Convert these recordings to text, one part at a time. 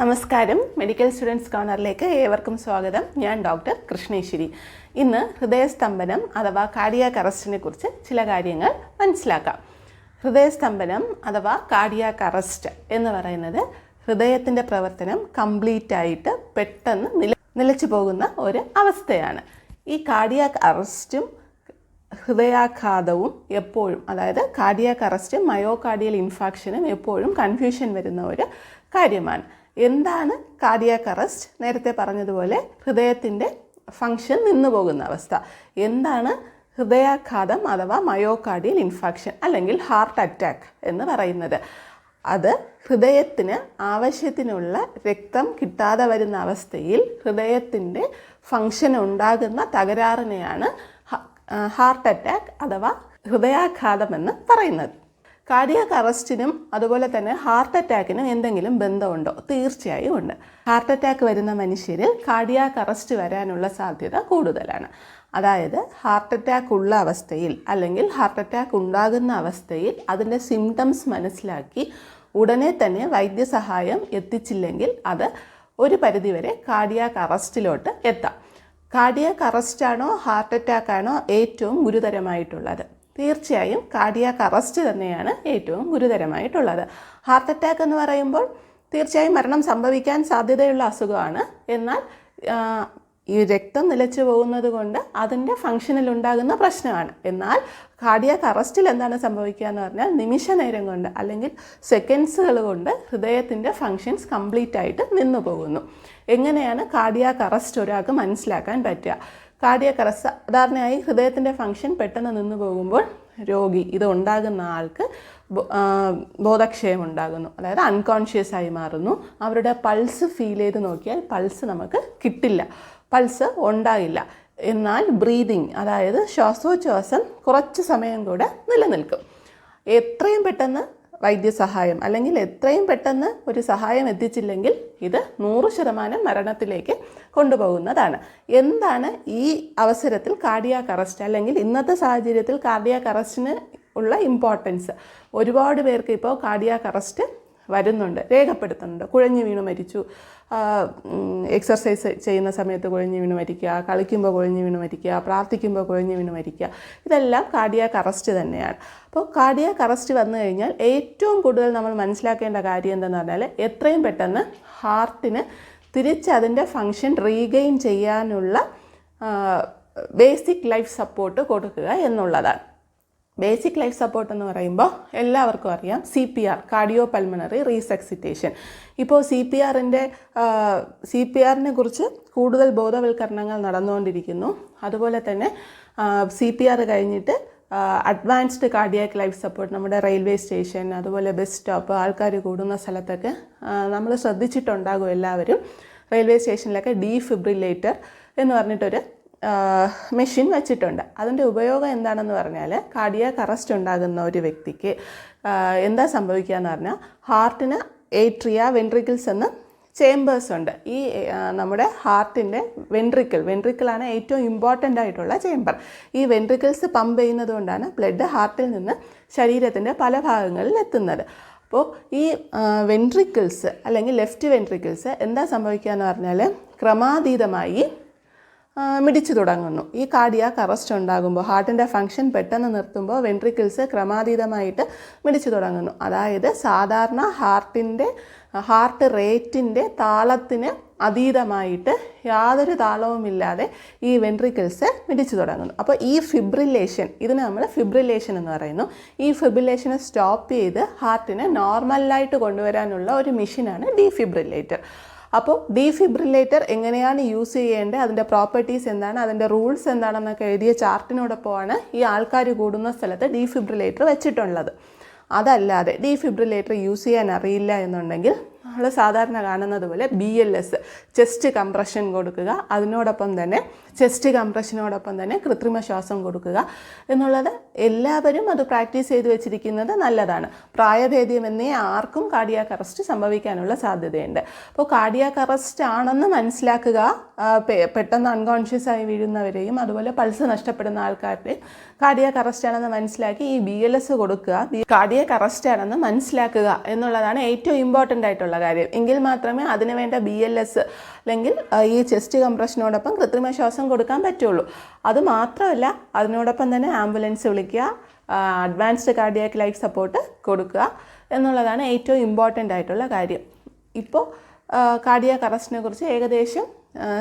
നമസ്കാരം. Medical students കോർണറിലേക്ക് ഏവർക്കും സ്വാഗതം. ഞാൻ ഡോക്ടർ കൃഷ്ണേശ്വരി. ഇന്ന് ഹൃദയസ്തംഭനം അഥവാ കാർഡിയാക് അറസ്റ്റിനെ കുറിച്ച് ചില കാര്യങ്ങൾ മനസ്സിലാക്കാം. ഹൃദയസ്തംഭനം അഥവാ കാർഡിയാക് അറസ്റ്റ് എന്ന് പറയുന്നത് ഹൃദയത്തിന്റെ പ്രവർത്തനം കംപ്ലീറ്റ് ആയിട്ട് പെട്ടെന്ന് നില നിലച്ചു പോകുന്ന ഒരു അവസ്ഥയാണ്. ഈ കാർഡിയാക് അറസ്റ്റും ഹൃദയാഘാതവും എപ്പോഴും അതായത് കാർഡിയാക് അറസ്റ്റും മയോകാർഡിയൽ ഇൻഫാക്ഷനും എപ്പോഴും കൺഫ്യൂഷൻ വരുന്ന ഒരു കാര്യമാണ്. എന്താണ് കാർഡിയാക് അറസ്റ്റ് നേരത്തെ പറഞ്ഞതുപോലെ ഹൃദയത്തിന്റെ ഫങ്ഷൻ നിന്നു പോകുന്ന അവസ്ഥ. എന്താണ് ഹൃദയാഘാതം അഥവാ മയോകാർഡിയൽ ഇൻഫാക്ഷൻ അല്ലെങ്കിൽ ഹാർട്ട് അറ്റാക്ക് എന്ന് പറയുന്നത്? അത് ഹൃദയത്തിന് ആവശ്യത്തിനുള്ള രക്തം കിട്ടാതെ വരുന്ന അവസ്ഥയിൽ ഹൃദയത്തിന്റെ ഫങ്ഷൻ ഉണ്ടാകുന്ന തകരാറിനെയാണ് ഹാർട്ട് അറ്റാക്ക് അഥവാ ഹൃദയാഘാതമെന്ന് പറയുന്നത്. കാർഡിയാക് അറസ്റ്റിനും അതുപോലെ തന്നെ ഹാർട്ട് അറ്റാക്കിനും എന്തെങ്കിലും ബന്ധമുണ്ടോ? തീർച്ചയായും ഉണ്ട്. ഹാർട്ട് അറ്റാക്ക് വരുന്ന മനുഷ്യരിൽ കാർഡിയാക് അറസ്റ്റ് വരാനുള്ള സാധ്യത കൂടുതലാണ്. അതായത് ഹാർട്ട് അറ്റാക്ക് ഉള്ള അവസ്ഥയിൽ അല്ലെങ്കിൽ ഹാർട്ട് അറ്റാക്ക് ഉണ്ടാകുന്ന അവസ്ഥയിൽ അതിന്റെ സിംറ്റംസ് മനസ്സിലാക്കി ഉടനെ തന്നെ വൈദ്യസഹായം എത്തിച്ചില്ലെങ്കിൽ അത് ഒരു പരിധിവരെ കാർഡിയാക് അറസ്റ്റിലോട്ട് എത്താം. കാർഡിയാക് അറസ്റ്റാണോ ഹാർട്ട് അറ്റാക്കാണോ ഏറ്റവും ഗുരുതരമായിട്ടുള്ളത്? തീർച്ചയായും കാർഡിയാക് അറസ്റ്റ് തന്നെയാണ് ഏറ്റവും ഗുരുതരമായിട്ടുള്ളത്. ഹാർട്ട് അറ്റാക്ക് എന്ന് പറയുമ്പോൾ തീർച്ചയായും മരണം സംഭവിക്കാൻ സാധ്യതയുള്ള അസുഖമാണ്. എന്നാൽ ഈ രക്തം നിലച്ചു പോകുന്നത് കൊണ്ട് അതിന്റെ ഫങ്ഷനിൽ ഉണ്ടാകുന്ന പ്രശ്നമാണ്. എന്നാൽ കാർഡിയാക് അറസ്റ്റിൽ എന്താണ് സംഭവിക്കുക എന്ന് പറഞ്ഞാൽ നിമിഷ നേരം കൊണ്ട് അല്ലെങ്കിൽ സെക്കൻഡ്സുകൾ കൊണ്ട് ഹൃദയത്തിന്റെ ഫങ്ഷൻസ് കംപ്ലീറ്റ് ആയിട്ട് നിന്നു പോകുന്നു. എങ്ങനെയാണ് കാർഡിയാക് അറസ്റ്റ് ഒരാൾക്ക് മനസ്സിലാക്കാൻ പറ്റുക? കാർഡിയാക് അറസ്റ്റ് സാധാരണയായി ഹൃദയത്തിന്റെ ഫങ്ഷൻ പെട്ടെന്ന് നിന്നു പോകുമ്പോൾ രോഗി ഇത് ഉണ്ടാകുന്ന ആൾക്ക് ബോധക്ഷയം ഉണ്ടാകുന്നു. അതായത് അൺകോൺഷ്യസ് ആയി മാറുന്നു. അവരുടെ പൾസ് ഫീൽ ചെയ്ത് നോക്കിയാൽ പൾസ് നമുക്ക് കിട്ടില്ല. പൾസ് ഉണ്ടാകില്ല. എന്നാൽ ബ്രീതിങ് അതായത് ശ്വാസോച്ഛ്വാസം കുറച്ച് സമയം കൂടെ നിലനിൽക്കും. എത്രയും പെട്ടെന്ന് വൈദ്യസഹായം അല്ലെങ്കിൽ എത്രയും പെട്ടെന്ന് ഒരു സഹായം എത്തിച്ചില്ലെങ്കിൽ ഇത് നൂറ് ശതമാനം മരണത്തിലേക്ക് കൊണ്ടുപോകുന്നതാണ്. എന്താണ് ഈ അവസരത്തിൽ കാർഡിയാക് അറസ്റ്റ് അല്ലെങ്കിൽ ഇന്നത്തെ സാഹചര്യത്തിൽ കാർഡിയാക് അറസ്റ്റിന് ഉള്ള ഇമ്പോർട്ടൻസ് ഒരുപാട് പേർക്ക് ഇപ്പോൾ കാർഡിയാക് അറസ്റ്റ് വരുന്നുണ്ട് രേഖപ്പെടുത്തുന്നുണ്ട്. കുഴഞ്ഞു വീണ് മരിച്ചു. എക്സർസൈസ് ചെയ്യുന്ന സമയത്ത് കുഴഞ്ഞു വീണ് മരിക്കുക കളിക്കുമ്പോൾ കുഴഞ്ഞു വീണ് മരിക്കുക പ്രാർത്ഥിക്കുമ്പോൾ കുഴഞ്ഞു വീണ് മരിക്കുക ഇതെല്ലാം കാർഡിയാക് അറസ്റ്റ് തന്നെയാണ്. അപ്പോൾ കാർഡിയാക് അറസ്റ്റ് വന്നു കഴിഞ്ഞാൽ ഏറ്റവും കൂടുതൽ നമ്മൾ മനസ്സിലാക്കേണ്ട കാര്യം എന്തെന്ന് പറഞ്ഞാൽ എത്രയും പെട്ടെന്ന് ഹാർട്ടിന് തിരിച്ച് അതിന്റെ ഫങ്ഷൻ റീഗെയിൻ ചെയ്യാനുള്ള ബേസിക് ലൈഫ് സപ്പോർട്ട് കൊടുക്കുക എന്നുള്ളതാണ്. ബേസിക് ലൈഫ് സപ്പോർട്ട് എന്ന് പറയുമ്പോൾ എല്ലാവർക്കും അറിയാം C P R cardio pulmonary resuscitation ഇപ്പോൾ സി പി ആറിന്റെ സി പി ആറിനെ കുറിച്ച് കൂടുതൽ ബോധവൽക്കരണങ്ങൾ നടന്നുകൊണ്ടിരിക്കുന്നു. അതുപോലെ തന്നെ സി പി ആർ കഴിഞ്ഞിട്ട് അഡ്വാൻസ്ഡ് കാർഡിയാക് ലൈഫ് സപ്പോർട്ട് നമ്മുടെ റെയിൽവേ സ്റ്റേഷൻ അതുപോലെ ബസ് സ്റ്റോപ്പ് ആൾക്കാർ കൂടുന്ന സ്ഥലത്തൊക്കെ നമ്മൾ ശ്രദ്ധിച്ചിട്ടുണ്ടാകും എല്ലാവരും. റെയിൽവേ സ്റ്റേഷനിലൊക്കെ ഡീഫിബ്രിലേറ്റർ എന്ന് പറഞ്ഞിട്ടൊരു മെഷീൻ വെച്ചിട്ടുണ്ട്. അതിന്റെ ഉപയോഗം എന്താണെന്ന് പറഞ്ഞാൽ കാർഡിയാക് അറസ്റ്റ് ഉണ്ടാകുന്ന ഒരു വ്യക്തിക്ക് എന്താ സംഭവിക്കുക എന്ന് പറഞ്ഞാൽ ഹാർട്ടിന് ഏട്രിയ വെൻട്രിക്കിൾസ് എന്ന് ചേമ്പേഴ്സ് ഉണ്ട്. ഈ നമ്മുടെ ഹാർട്ടിന്റെ വെൻട്രിക്കിൾ. വെൻട്രിക്കിളാണ് ഏറ്റവും ഇമ്പോർട്ടന്റ് ആയിട്ടുള്ള ചേമ്പർ ഈ വെൻട്രിക്കിൾസ് പമ്പ് ചെയ്യുന്നത് കൊണ്ടാണ് ബ്ലഡ് ഹാർട്ടിൽ നിന്ന് ശരീരത്തിന്റെ പല ഭാഗങ്ങളിൽ എത്തുന്നത്. അപ്പോൾ ഈ വെൻട്രിക്കിൾസ് അല്ലെങ്കിൽ ലെഫ്റ്റ് വെൻട്രിക്കിൾസ് എന്താ സംഭവിക്കുക എന്ന് പറഞ്ഞാൽ ക്രമാതീതമായി മിടിച്ചു തുടങ്ങുന്നു. ഈ കാർഡിയാക്ക് അറസ്റ്റ് ഉണ്ടാകുമ്പോൾ ഹാർട്ടിന്റെ ഫങ്ഷൻ പെട്ടെന്ന് നിർത്തുമ്പോൾ വെൻട്രിക്കിൾസ് ക്രമാതീതമായിട്ട് മിടിച്ചു തുടങ്ങുന്നു. അതായത് സാധാരണ ഹാർട്ടിന്റെ ഹാർട്ട് റേറ്റിന്റെ താളത്തിന് അതീതമായിട്ട് യാതൊരു താളവുമില്ലാതെ ഈ വെൻട്രിക്കിൾസ് മിടിച്ചു തുടങ്ങുന്നു. അപ്പോൾ ഈ ഫിബ്രിലേഷൻ ഇതിനെ നമ്മൾ ഫിബ്രിലേഷൻ എന്ന് പറയുന്നു. ഈ ഫിബ്രിലേഷനെ സ്റ്റോപ്പ് ചെയ്ത് ഹാർട്ടിനെ നോർമലായിട്ട് കൊണ്ടുവരാനുള്ള ഒരു മെഷീനാണ് ഡീഫിബ്രിലേറ്റർ അപ്പോൾ ഡീഫിബ്രിലേറ്റർ എങ്ങനെയാണ് യൂസ് ചെയ്യേണ്ടത്? അതിന്റെ പ്രോപ്പർട്ടീസ് എന്താണ്? അതിന്റെ റൂൾസ് എന്താണെന്നൊക്കെ എഴുതിയ ചാർട്ടിനോടൊപ്പമാണ് ഈ ആൾക്കാർ കൂടുന്ന സ്ഥലത്ത് ഡീഫിബ്രിലേറ്റർ വെച്ചിട്ടുള്ളത്. അതല്ലാതെ ഡീഫിബ്രിലേറ്റർ യൂസ് ചെയ്യാൻ അറിയില്ല എന്നുണ്ടെങ്കിൽ നമ്മൾ സാധാരണ കാണുന്നത് പോലെ B L S chest compression കൊടുക്കുക. അതിനോടൊപ്പം തന്നെ ചെസ്റ്റ് കംപ്രഷനോടൊപ്പം തന്നെ കൃത്രിമ ശ്വാസം കൊടുക്കുക എന്നുള്ളത് എല്ലാവരും അത് പ്രാക്ടീസ് ചെയ്ത് വെച്ചിരിക്കുന്നത് നല്ലതാണ്. പ്രായഭേദ്യമെന്നേ ആർക്കും കാർഡിയാക് അറസ്റ്റ് സംഭവിക്കാനുള്ള സാധ്യതയുണ്ട്. അപ്പോൾ കാർഡിയാക് അറസ്റ്റ് ആണെന്ന് മനസ്സിലാക്കുക പെട്ടെന്ന് അൺകോൺഷ്യസ് ആയി വീഴുന്നവരെയും അതുപോലെ പൾസ് നഷ്ടപ്പെടുന്ന ആൾക്കാരുടെയും കാർഡിയാക് അറസ്റ്റ് ആണെന്ന് മനസ്സിലാക്കി ഈ ബി എൽ എസ് കൊടുക്കുക. കാർഡിയാക് അറസ്റ്റ് ആണെന്ന് മനസ്സിലാക്കുക എന്നുള്ളതാണ് ഏറ്റവും ഇമ്പോർട്ടന്റ് ആയിട്ടുള്ള എന്നുള്ള കാര്യം. എങ്കിൽ മാത്രമേ അതിന് വേണ്ട ബി എൽ എസ് അല്ലെങ്കിൽ ഈ ചെസ്റ്റ് കംപ്രഷനോടൊപ്പം കൃത്രിമ ശ്വാസം കൊടുക്കാൻ പറ്റുള്ളൂ. അത് മാത്രമല്ല അതിനോടൊപ്പം തന്നെ ആംബുലൻസ് വിളിക്കുക അഡ്വാൻസ്ഡ് കാർഡിയാക് ലൈഫ് സപ്പോർട്ട് കൊടുക്കുക എന്നുള്ളതാണ് ഏറ്റവും ഇമ്പോർട്ടന്റ് ആയിട്ടുള്ള കാര്യം. ഇപ്പോൾ കാർഡിയാക് അറസ്റ്റിനെ കുറിച്ച് ഏകദേശം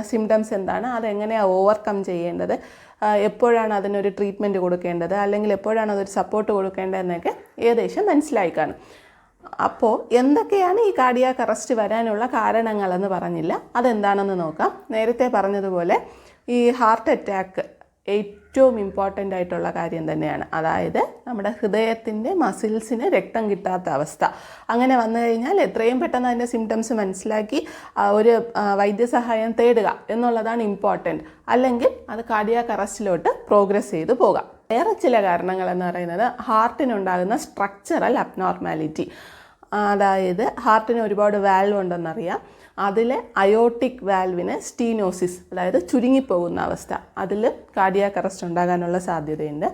സിംറ്റംസ് എന്താണ് അതെങ്ങനെയാണ് ഓവർകം ചെയ്യേണ്ടത് എപ്പോഴാണ് അതിനൊരു ട്രീറ്റ്മെന്റ് കൊടുക്കേണ്ടത് അല്ലെങ്കിൽ എപ്പോഴാണ് അതൊരു സപ്പോർട്ട് കൊടുക്കേണ്ടതെന്നൊക്കെ ഏകദേശം മനസ്സിലായി കാണും. അപ്പോൾ എന്തൊക്കെയാണ് ഈ കാർഡിയാക് അറസ്റ്റ് വരാനുള്ള കാരണങ്ങളെന്ന് പറഞ്ഞില്ല. അതെന്താണെന്ന് നോക്കാം. നേരത്തെ പറഞ്ഞതുപോലെ ഈ ഹാർട്ട് അറ്റാക്ക് ഏറ്റവും ഇമ്പോർട്ടന്റ് ആയിട്ടുള്ള കാര്യം തന്നെയാണ്. അതായത് നമ്മുടെ ഹൃദയത്തിന്റെ മസിൽസിന് രക്തം കിട്ടാത്ത അവസ്ഥ. അങ്ങനെ വന്നു കഴിഞ്ഞാൽ എത്രയും പെട്ടെന്ന് അതിന്റെ സിംറ്റംസ് മനസ്സിലാക്കി ഒരു വൈദ്യസഹായം തേടുക എന്നുള്ളതാണ് ഇമ്പോർട്ടന്റ് അല്ലെങ്കിൽ അത് കാർഡിയാക് അറസ്റ്റിലോട്ട് പ്രോഗ്രസ് ചെയ്തു പോകാം. വേറെ ചില കാരണങ്ങൾ എന്ന് പറയുന്നത് ഹാർട്ടിനുണ്ടാകുന്ന സ്ട്രക്ചറൽ അബ്നോർമാലിറ്റി അതായത് ഹാർട്ടിന് ഒരുപാട് വാൽവ് ഉണ്ടെന്നറിയാം. അതിലെ അയോട്ടിക് വാൽവിന് സ്റ്റീനോസിസ് അതായത് ചുരുങ്ങിപ്പോകുന്ന അവസ്ഥ. അതിൽ കാർഡിയാക് അറസ്റ്റ് ഉണ്ടാകാനുള്ള സാധ്യതയുണ്ട്.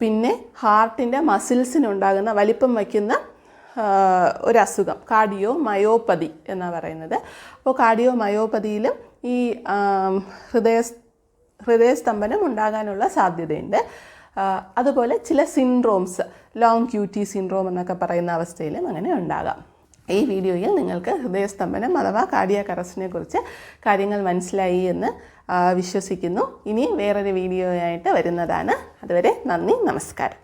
പിന്നെ ഹാർട്ടിന്റെ മസിൽസിനുണ്ടാകുന്ന വലിപ്പം വയ്ക്കുന്ന ഒരു അസുഖം കാർഡിയോ മയോപ്പതി എന്നാണ് പറയുന്നത്. അപ്പോൾ കാർഡിയോ മയോപ്പതിയിൽ ഈ ഹൃദയ ഹൃദയസ്തംഭനം ഉണ്ടാകാനുള്ള സാധ്യതയുണ്ട്. അതുപോലെ ചില സിൻഡ്രോംസ് ലോങ് ക്യൂറ്റി സിൻഡ്രോം എന്നൊക്കെ പറയുന്ന അവസ്ഥയിലും അങ്ങനെ ഉണ്ടാകാം. ഈ വീഡിയോയിൽ നിങ്ങൾക്ക് ഹൃദയസ്തംഭനം അഥവാ കാർഡിയാക് അറസ്റ്റിനെ കുറിച്ച് കാര്യങ്ങൾ മനസ്സിലായി എന്ന് വിശ്വസിക്കുന്നു. ഇനി വേറൊരു വീഡിയോയായിട്ട് വരുന്നതാണ്. അതുവരെ നന്ദി നമസ്കാരം.